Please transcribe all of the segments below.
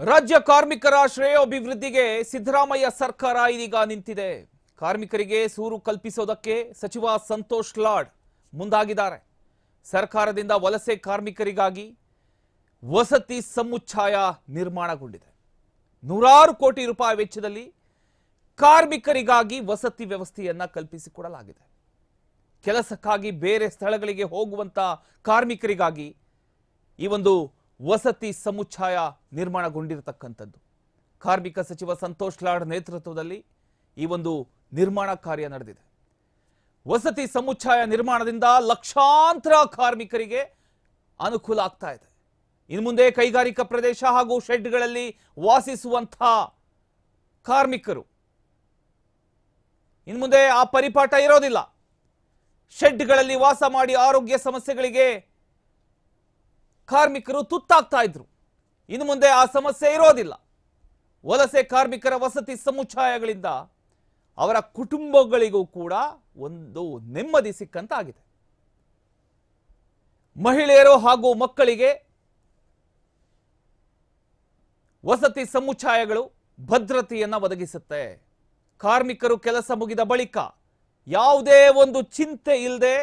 ರಾಜ್ಯ ಕಾರ್ಮಿಕರ ಶ್ರೇಯೋಭಿವೃದ್ಧಿಗೆ ಸಿದ್ದರಾಮಯ್ಯ ಸರ್ಕಾರ ಇದೀಗ ನಿಂತಿದೆ. ಕಾರ್ಮಿಕರಿಗೆ ಸೂರು ಕಲ್ಪಿಸೋದಕ್ಕೆ ಸಚಿವ ಸಂತೋಷ್ ಲಾಡ್ ಮುಂದಾಗಿದ್ದಾರೆ. ಸರ್ಕಾರದಿಂದ ವಲಸೆ ಕಾರ್ಮಿಕರಿಗಾಗಿ ವಸತಿ ಸಮುಚ್ಛಾಯ ನಿರ್ಮಾಣಗೊಂಡಿದೆ. ನೂರಾರು ಕೋಟಿ ರೂಪಾಯಿ ವೆಚ್ಚದಲ್ಲಿ ಕಾರ್ಮಿಕರಿಗಾಗಿ ವಸತಿ ವ್ಯವಸ್ಥೆಯನ್ನು ಕಲ್ಪಿಸಿಕೊಡಲಾಗಿದೆ. ಕೆಲಸಕ್ಕಾಗಿ ಬೇರೆ ಸ್ಥಳಗಳಿಗೆ ಹೋಗುವಂತ ಕಾರ್ಮಿಕರಿಗಾಗಿ ಈ ಒಂದು ವಸತಿ ಸಮುಚ್ಛಾಯ ನಿರ್ಮಾಣಗೊಂಡಿರತಕ್ಕಂಥದ್ದು. ಕಾರ್ಮಿಕ ಸಚಿವ ಸಂತೋಷ್ ಲಾಡ್ ನೇತೃತ್ವದಲ್ಲಿ ಈ ಒಂದು ನಿರ್ಮಾಣ ಕಾರ್ಯ ನಡೆದಿದೆ. ವಸತಿ ಸಮುಚ್ಛಾಯ ನಿರ್ಮಾಣದಿಂದ ಲಕ್ಷಾಂತರ ಕಾರ್ಮಿಕರಿಗೆ ಅನುಕೂಲ ಆಗ್ತಾ ಇದೆ. ಇನ್ನು ಮುಂದೆ ಕೈಗಾರಿಕಾ ಪ್ರದೇಶ ಹಾಗೂ ಶೆಡ್ಗಳಲ್ಲಿ ವಾಸಿಸುವಂಥ ಕಾರ್ಮಿಕರು. ಇನ್ನು ಮುಂದೆ ಆ ಪರಿಪಾಠ ಇರೋದಿಲ್ಲ. ಶೆಡ್ಗಳಲ್ಲಿ ವಾಸ ಮಾಡಿ ಆರೋಗ್ಯ ಸಮಸ್ಯೆಗಳಿಗೆ ಕಾರ್ಮಿಕರು ತುತ್ತಾಗ್ತಾ ಇದ್ರು. ಇನ್ನು ಮುಂದೆ ಆ ಸಮಸ್ಯೆ ಇರೋದಿಲ್ಲ. ವಲಸೆ ಕಾರ್ಮಿಕರ ವಸತಿ ಸಮುಚ್ಛಾಯಗಳಿಂದ ಅವರ ಕುಟುಂಬಗಳಿಗೂ ಕೂಡ ಒಂದು ನೆಮ್ಮದಿ ಸಿಕ್ಕಂತಾಗಿದೆ. ಮಹಿಳೆಯರು ಹಾಗೂ ಮಕ್ಕಳಿಗೆ ವಸತಿ ಸಮುಚ್ಛಾಯಗಳು ಭದ್ರತೆಯನ್ನು ಒದಗಿಸುತ್ತೆ. ಕಾರ್ಮಿಕರು ಕೆಲಸ ಮುಗಿದ ಬಳಿಕ ಯಾವುದೇ ಒಂದು ಚಿಂತೆ ಇಲ್ಲದೆ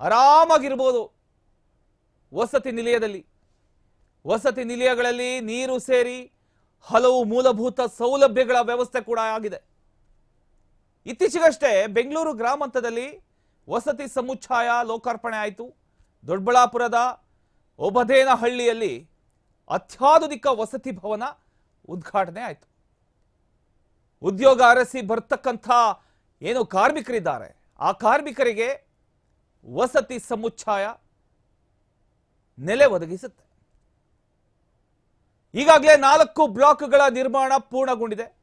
ಆರಾಮಾಗಿರ್ಬೋದು. ವಸತಿ ನಿಲಯದಲ್ಲಿ. ವಸತಿ ನಿಲಯಗಳಲ್ಲಿ ನೀರು ಸೇರಿ ಹಲವು ಮೂಲಭೂತ ಸೌಲಭ್ಯಗಳ ವ್ಯವಸ್ಥೆ ಕೂಡ ಆಗಿದೆ. ಇತ್ತೀಚೆಗಷ್ಟೇ ಬೆಂಗಳೂರು ಗ್ರಾಮಾಂತರದಲ್ಲಿ ವಸತಿ ಸಮುಚ್ಛಾಯ ಲೋಕಾರ್ಪಣೆ ಆಯಿತು. ದೊಡ್ಡಬಳ್ಳಾಪುರದ ಒಬದೇನಹಳ್ಳಿಯಲ್ಲಿ ಅತ್ಯಾಧುನಿಕ ವಸತಿ ಭವನ ಉದ್ಘಾಟನೆ ಆಯಿತು. ಉದ್ಯೋಗ ಅರಸಿ ಬರ್ತಕ್ಕಂಥ ಏನು ಕಾರ್ಮಿಕರಿದ್ದಾರೆ, ಆ ಕಾರ್ಮಿಕರಿಗೆ ವಸತಿ ಸಮುಚ್ಛಾಯ ನೆಲೆ ಒದಗಿಸುತ್ತೆ. ಈಗಾಗಲೇ ನಾಲ್ಕು ಬ್ಲಾಕ್ಗಳ ನಿರ್ಮಾಣ ಪೂರ್ಣಗೊಂಡಿದೆ.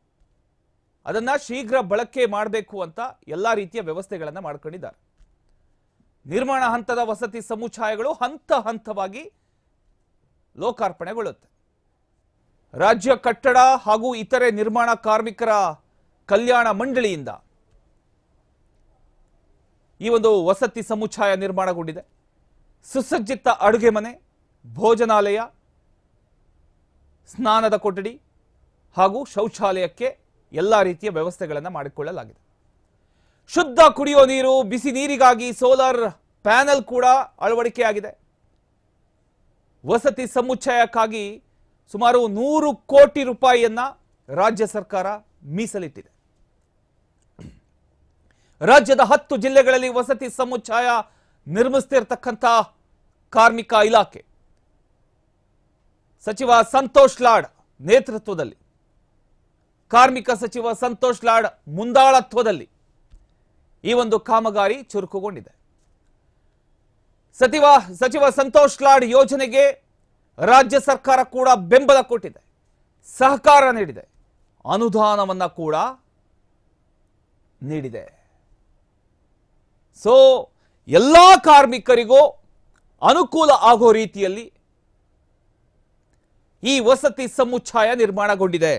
ಅದನ್ನ ಶೀಘ್ರ ಬಳಕೆ ಮಾಡಬೇಕು ಅಂತ ಎಲ್ಲ ರೀತಿಯ ವ್ಯವಸ್ಥೆಗಳನ್ನು ಮಾಡ್ಕೊಂಡಿದ್ದಾರೆ. ನಿರ್ಮಾಣ ಹಂತದ ವಸತಿ ಸಮುಚ್ಛಾಯಗಳು ಹಂತ ಹಂತವಾಗಿ ಲೋಕಾರ್ಪಣೆಗೊಳ್ಳುತ್ತೆ. ರಾಜ್ಯ ಕಟ್ಟಡ ಹಾಗೂ ಇತರೆ ನಿರ್ಮಾಣ ಕಾರ್ಮಿಕರ ಕಲ್ಯಾಣ ಮಂಡಳಿಯಿಂದ ಈ ಒಂದು ವಸತಿ ಸಮುಚ್ಛಾಯ ನಿರ್ಮಾಣಗೊಂಡಿದೆ. ಸುಸಜ್ಜಿತ ಅಡುಗೆ ಮನೆ, ಭೋಜನಾಲಯ, ಸ್ನಾನದ ಕೊಠಡಿ ಹಾಗೂ ಶೌಚಾಲಯಕ್ಕೆ ಎಲ್ಲ ರೀತಿಯ ವ್ಯವಸ್ಥೆಗಳನ್ನು ಮಾಡಿಕೊಳ್ಳಲಾಗಿದೆ. ಶುದ್ಧ ಕುಡಿಯೋ ನೀರು, ಬಿಸಿ ನೀರಿಗಾಗಿ ಸೋಲಾರ್ ಪ್ಯಾನೆಲ್ ಕೂಡ ಅಳವಡಿಕೆಯಾಗಿದೆ. ವಸತಿ ಸಮುಚ್ಚಯಕ್ಕಾಗಿ ಸುಮಾರು ನೂರು ಕೋಟಿ ರೂಪಾಯಿಯನ್ನ ರಾಜ್ಯ ಸರ್ಕಾರ ಮೀಸಲಿಟ್ಟಿದೆ. ರಾಜ್ಯದ ಹತ್ತು ಜಿಲ್ಲೆಗಳಲ್ಲಿ ವಸತಿ ಸಮುಚ್ಛಾಯ ನಿರ್ಮಿಸ್ತಿರ್ತಕ್ಕಂಥ ಕಾರ್ಮಿಕ ಇಲಾಖೆ. ಸಚಿವ ಸಂತೋಷ್ ಲಾಡ್ ನೇತೃತ್ವದಲ್ಲಿ, ಕಾರ್ಮಿಕ ಸಚಿವ ಸಂತೋಷ್ ಲಾಡ್ ಮುಂದಾಳತ್ವದಲ್ಲಿ ಈ ಒಂದು ಕಾಮಗಾರಿ ಚುರುಕುಗೊಂಡಿದೆ. ಸಚಿವ ಸಚಿವ ಸಂತೋಷ್ ಲಾಡ್ ಯೋಜನೆಗೆ ರಾಜ್ಯ ಸರ್ಕಾರ ಕೂಡ ಬೆಂಬಲ ಕೊಟ್ಟಿದೆ. ಸಹಕಾರ ನೀಡಿದೆ. ಅನುದಾನವನ್ನ ಕೂಡ ನೀಡಿದೆ. ಸೊ ಎಲ್ಲ ಕಾರ್ಮಿಕರಿಗೂ ಅನುಕೂಲ ಆಗೋ ರೀತಿಯಲ್ಲಿ ಈ ವಸತಿ ಸಮುಚ್ಛಾಯ ನಿರ್ಮಾಣಗೊಂಡಿದೆ.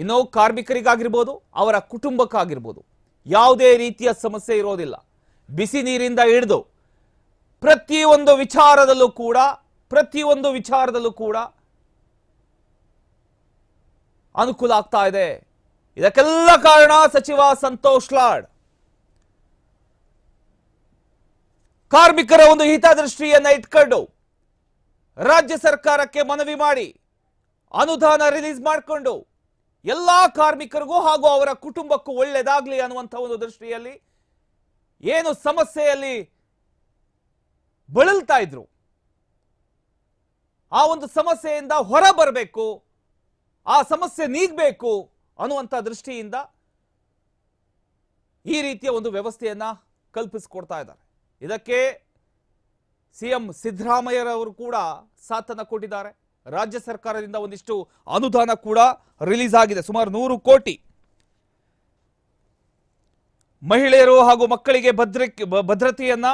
ಇನ್ನು ಕಾರ್ಮಿಕರಿಗಾಗಿರ್ಬೋದು, ಅವರ ಕುಟುಂಬಕ್ಕಾಗಿರ್ಬೋದು, ಯಾವುದೇ ರೀತಿಯ ಸಮಸ್ಯೆ ಇರೋದಿಲ್ಲ. ಬಿಸಿ ನೀರಿಂದ ಹಿಡಿದು ಪ್ರತಿಯೊಂದು ವಿಚಾರದಲ್ಲೂ ಕೂಡ, ಪ್ರತಿಯೊಂದು ವಿಚಾರದಲ್ಲೂ ಕೂಡ ಅನುಕೂಲ ಆಗ್ತಾ ಇದೆ. ಇದಕ್ಕೆಲ್ಲ ಕಾರಣ ಸಚಿವ ಸಂತೋಷ್ ಲಾಡ್. ಕಾರ್ಮಿಕರ ಒಂದು ಹಿತದೃಷ್ಟಿಯನ್ನ ಇಟ್ಕೊಂಡು ರಾಜ್ಯ ಸರ್ಕಾರಕ್ಕೆ ಮನವಿ ಮಾಡಿ, ಅನುದಾನ ರಿಲೀಸ್ ಮಾಡಿಕೊಂಡು, ಎಲ್ಲಾ ಕಾರ್ಮಿಕರಿಗೂ ಹಾಗೂ ಅವರ ಕುಟುಂಬಕ್ಕೂ ಒಳ್ಳೆಯದಾಗಲಿ ಅನ್ನುವಂಥ ಒಂದು ದೃಷ್ಟಿಯಲ್ಲಿ ಏನು ಸಮಸ್ಯೆಯಲ್ಲಿ ಬಳಲ್ತಾ ಇದ್ರು. ಆ ಒಂದು ಸಮಸ್ಯೆಯಿಂದ ಹೊರ ಬರಬೇಕು ಆ ಸಮಸ್ಯೆ ನೀಗಬೇಕು ಅನ್ನುವಂಥ ದೃಷ್ಟಿಯಿಂದ ಈ ರೀತಿಯ ಒಂದು ವ್ಯವಸ್ಥೆಯನ್ನ ಕಲ್ಪಿಸಿಕೊಡ್ತಾ ಇದ್ದಾರೆ. ಇದಕ್ಕೆ ಸಿಎಂ ಸಿದ್ದರಾಮಯ್ಯರವರು ಕೂಡ ಸಾಥನ ಕೊಟ್ಟಿದ್ದಾರೆ. ರಾಜ್ಯ ಸರ್ಕಾರದಿಂದ ಒಂದಿಷ್ಟು ಅನುದಾನ ಕೂಡ ರಿಲೀಸ್ ಆಗಿದೆ. ಸುಮಾರು ನೂರು ಕೋಟಿ ಮಹಿಳೆಯರು ಹಾಗೂ ಮಕ್ಕಳಿಗೆ ಭದ್ರ ಭದ್ರತೆಯನ್ನ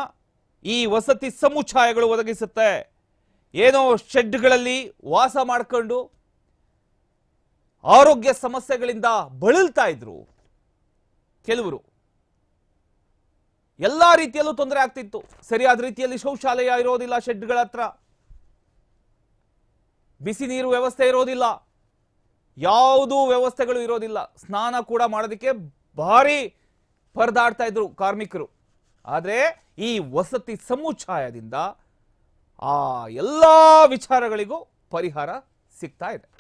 ಈ ವಸತಿ ಸಮುಚ್ಛಾಯಗಳು ಒದಗಿಸುತ್ತೆ. ಏನೋ ಶೆಡ್ಗಳಲ್ಲಿ ವಾಸ ಮಾಡಿಕೊಂಡು ಆರೋಗ್ಯ ಸಮಸ್ಯೆಗಳಿಂದ ಬಳಲ್ತಾ ಇದ್ರು. ಕೆಲವರು ಎಲ್ಲಾ ರೀತಿಯಲ್ಲೂ ತೊಂದರೆ ಆಗ್ತಿತ್ತು. ಸರಿಯಾದ ರೀತಿಯಲ್ಲಿ ಶೌಚಾಲಯ ಇರೋದಿಲ್ಲ ಶೆಡ್ಗಳ ಹತ್ರ. ಬಿಸಿ ನೀರು ವ್ಯವಸ್ಥೆ ಇರೋದಿಲ್ಲ. ಯಾವುದೂ ವ್ಯವಸ್ಥೆಗಳು ಇರೋದಿಲ್ಲ. ಸ್ನಾನ ಕೂಡ ಮಾಡೋದಕ್ಕೆ ಭಾರಿ ಪರದಾಡ್ತಾ ಇದ್ರು ಕಾರ್ಮಿಕರು. ಆದರೆ ಈ ವಸತಿ ಸಮುಚ್ಛಾಯದಿಂದ ಆ ಎಲ್ಲ ವಿಚಾರಗಳಿಗೂ ಪರಿಹಾರ ಸಿಗ್ತಾ ಇದೆ.